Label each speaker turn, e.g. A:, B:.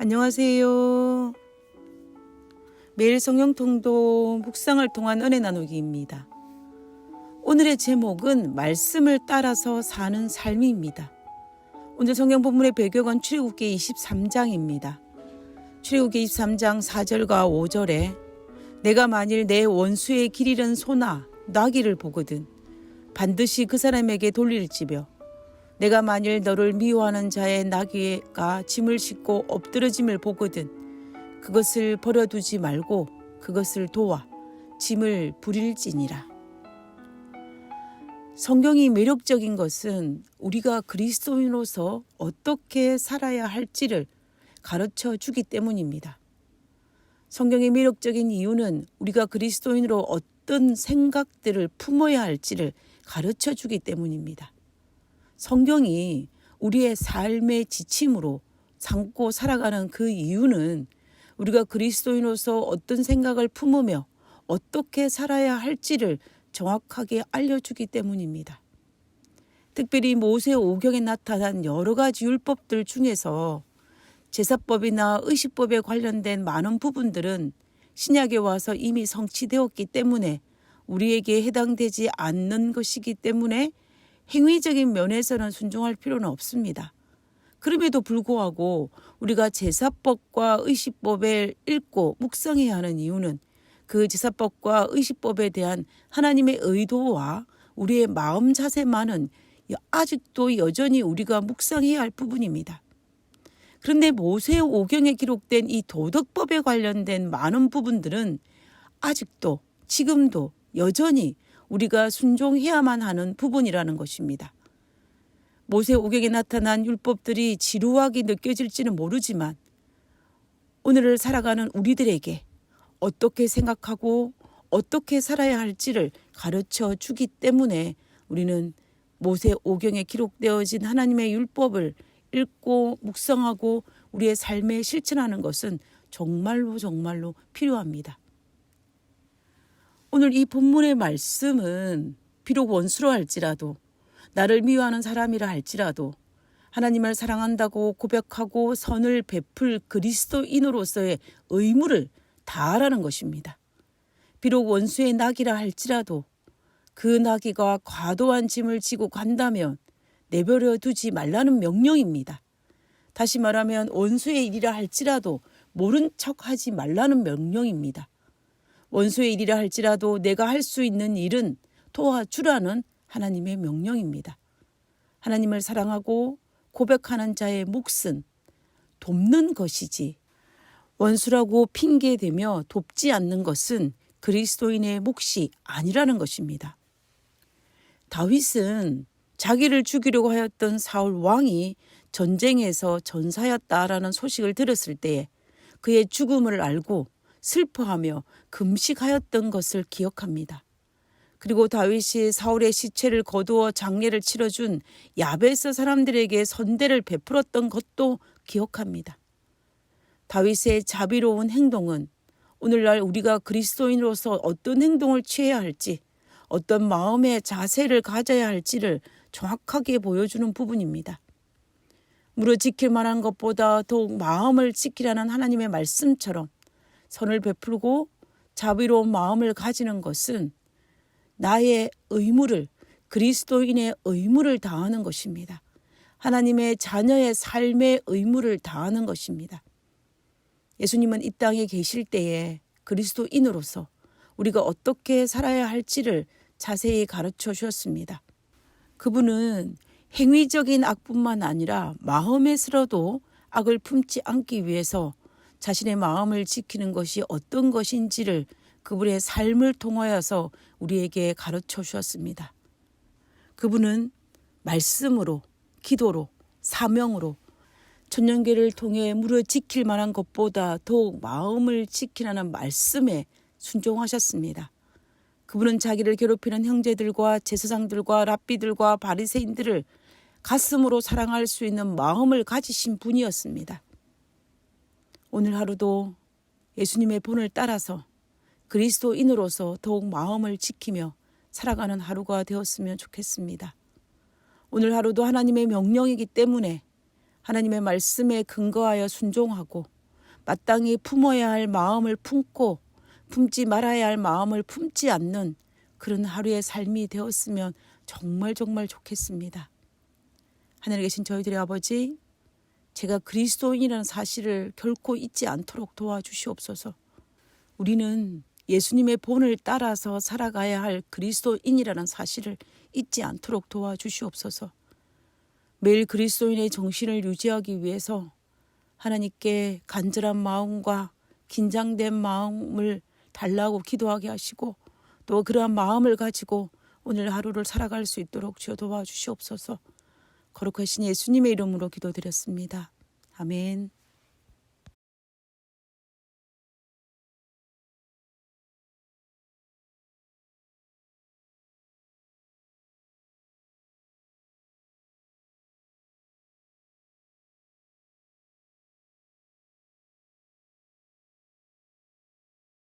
A: 안녕하세요. 매일 성령 통도 묵상을 통한 은혜 나누기입니다. 오늘의 제목은 말씀을 따라서 사는 삶입니다. 오늘 성경 본문의 배경은 출애굽기 23장입니다. 출애굽기 23장 4절과 5절에 내가 만일 내 원수의 길 잃은 소나 나귀를 보거든 반드시 그 사람에게 돌릴지며 내가 만일 너를 미워하는 자의 나귀가 짐을 싣고 엎드러짐을 보거든 그것을 버려두지 말고 그것을 도와 짐을 부릴지니라. 성경이 매력적인 것은 우리가 그리스도인으로서 어떻게 살아야 할지를 가르쳐 주기 때문입니다. 성경이 매력적인 이유는 우리가 그리스도인으로 어떤 생각들을 품어야 할지를 가르쳐 주기 때문입니다. 성경이 우리의 삶의 지침으로 삼고 살아가는 그 이유는 우리가 그리스도인으로서 어떤 생각을 품으며 어떻게 살아야 할지를 정확하게 알려주기 때문입니다. 특별히 모세 오경에 나타난 여러 가지 율법들 중에서 제사법이나 의식법에 관련된 많은 부분들은 신약에 와서 이미 성취되었기 때문에 우리에게 해당되지 않는 것이기 때문에 행위적인 면에서는 순종할 필요는 없습니다. 그럼에도 불구하고 우리가 제사법과 의식법을 읽고 묵상해야 하는 이유는 그 제사법과 의식법에 대한 하나님의 의도와 우리의 마음 자세만은 아직도 여전히 우리가 묵상해야 할 부분입니다. 그런데 모세 오경에 기록된 이 도덕법에 관련된 많은 부분들은 아직도 지금도 여전히 우리가 순종해야만 하는 부분이라는 것입니다. 모세 오경에 나타난 율법들이 지루하게 느껴질지는 모르지만 오늘을 살아가는 우리들에게 어떻게 생각하고 어떻게 살아야 할지를 가르쳐 주기 때문에 우리는 모세 오경에 기록되어진 하나님의 율법을 읽고 묵상하고 우리의 삶에 실천하는 것은 정말로 정말로 필요합니다. 오늘 이 본문의 말씀은 비록 원수로 할지라도 나를 미워하는 사람이라 할지라도 하나님을 사랑한다고 고백하고 선을 베풀 그리스도인으로서의 의무를 다하라는 것입니다. 비록 원수의 낙이라 할지라도 그 나귀가 과도한 짐을 지고 간다면 내버려 두지 말라는 명령입니다. 다시 말하면 원수의 일이라 할지라도 모른 척 하지 말라는 명령입니다. 원수의 일이라 할지라도 내가 할 수 있는 일은 도와주라는 하나님의 명령입니다. 하나님을 사랑하고 고백하는 자의 몫은 돕는 것이지 원수라고 핑계대며 돕지 않는 것은 그리스도인의 몫이 아니라는 것입니다. 다윗은 자기를 죽이려고 하였던 사울 왕이 전쟁에서 전사였다라는 소식을 들었을 때에 그의 죽음을 알고 슬퍼하며 금식하였던 것을 기억합니다. 그리고 다윗이 사울의 시체를 거두어 장례를 치러준 야베스 사람들에게 선대를 베풀었던 것도 기억합니다. 다윗의 자비로운 행동은 오늘날 우리가 그리스도인으로서 어떤 행동을 취해야 할지, 어떤 마음의 자세를 가져야 할지를 정확하게 보여주는 부분입니다. 무려 지킬 만한 것보다 더욱 마음을 지키라는 하나님의 말씀처럼 선을 베풀고 자비로운 마음을 가지는 것은 나의 의무를 그리스도인의 의무를 다하는 것입니다. 하나님의 자녀의 삶의 의무를 다하는 것입니다. 예수님은 이 땅에 계실 때에 그리스도인으로서 우리가 어떻게 살아야 할지를 자세히 가르쳐 주셨습니다. 그분은 행위적인 악뿐만 아니라 마음에서도 악을 품지 않기 위해서 자신의 마음을 지키는 것이 어떤 것인지를 그분의 삶을 통하여서 우리에게 가르쳐 주었습니다. 그분은 말씀으로, 기도로, 사명으로 천년계를 통해 무려 지킬 만한 것보다 더욱 마음을 지키라는 말씀에 순종하셨습니다. 그분은 자기를 괴롭히는 형제들과 제사장들과 랍비들과 바리새인들을 가슴으로 사랑할 수 있는 마음을 가지신 분이었습니다. 오늘 하루도 예수님의 본을 따라서 그리스도인으로서 더욱 마음을 지키며 살아가는 하루가 되었으면 좋겠습니다. 오늘 하루도 하나님의 명령이기 때문에 하나님의 말씀에 근거하여 순종하고 마땅히 품어야 할 마음을 품고 품지 말아야 할 마음을 품지 않는 그런 하루의 삶이 되었으면 정말 정말 좋겠습니다. 하늘에 계신 저희들의 아버지, 제가 그리스도인이라는 사실을 결코 잊지 않도록 도와주시옵소서. 우리는 예수님의 본을 따라서 살아가야 할 그리스도인이라는 사실을 잊지 않도록 도와주시옵소서. 매일 그리스도인의 정신을 유지하기 위해서 하나님께 간절한 마음과 긴장된 마음을 달라고 기도하게 하시고 또 그러한 마음을 가지고 오늘 하루를 살아갈 수 있도록 주여 도와주시옵소서. 거룩하신 예수님의 이름으로 기도드렸습니다. 아멘.